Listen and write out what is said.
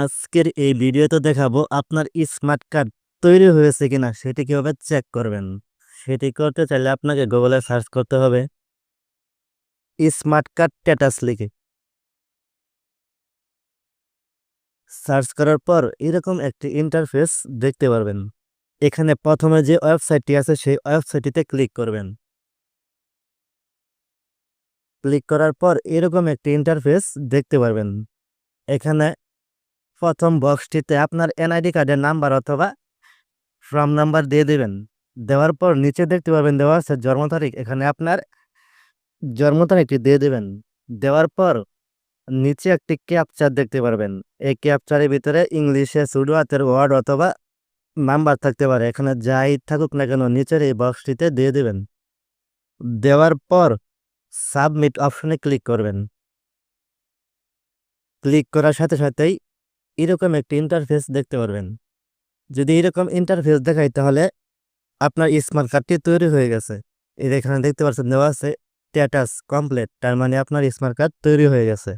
আজকের এই ভিডিওতে দেখাবো আপনার স্মার্ট কার্ড তৈরি হয়েছে কিনা, সেটি কীভাবে চেক করবেন। সেটি করতে চাইলে আপনাকে গুগলে সার্চ করতে হবে। স্মার্ট কার্ড স্ট্যাটাস লিখে। সার্চ করার পর এরকম একটি ইন্টারফেস দেখতে পারবেন। এখানে প্রথমে যে ওয়েবসাইটটি আছে, সেই ওয়েবসাইটটিতে ক্লিক করবেন। ক্লিক করার পর এরকম একটি ইন্টারফেস দেখতে পারবেন। এখানে প্রথম বক্সটিতে আপনার এনআইডি কার্ডের নাম্বার অথবা ফর্ম নাম্বার দিয়ে দেবেন। দেওয়ার পর নিচে দেখতে পাবেন দেওয়া আছে জন্ম তারিখ। এখানে আপনার জন্ম তারিখটি দিয়ে দেবেন। দেওয়ার পর নিচে একটি ক্যাপচার দেখতে পারবেন। এই ক্যাপচারের ভিতরে ইংলিশে সুডো হাতের ওয়ার্ড অথবা নাম্বার থাকতে পারে। এখানে যাই থাকুক না কেন নিচের এই বক্সটিতে দিয়ে দেবেন। দেওয়ার পর সাবমিট অপশনে ক্লিক করবেন। ক্লিক করার সাথে সাথেই এরকম একটি ইন্টারফেস দেখতে পারবেন। যদি এরকম ইন্টারফেস দেখায় তাহলে আপনার স্মার্ট কার্ডটি তৈরি হয়ে গেছে। এর এখানে দেখতে পাচ্ছেন, দেওয়া আছে স্ট্যাটাস কমপ্লিট তার মানে আপনার স্মার্ট কার্ড তৈরি হয়ে গেছে।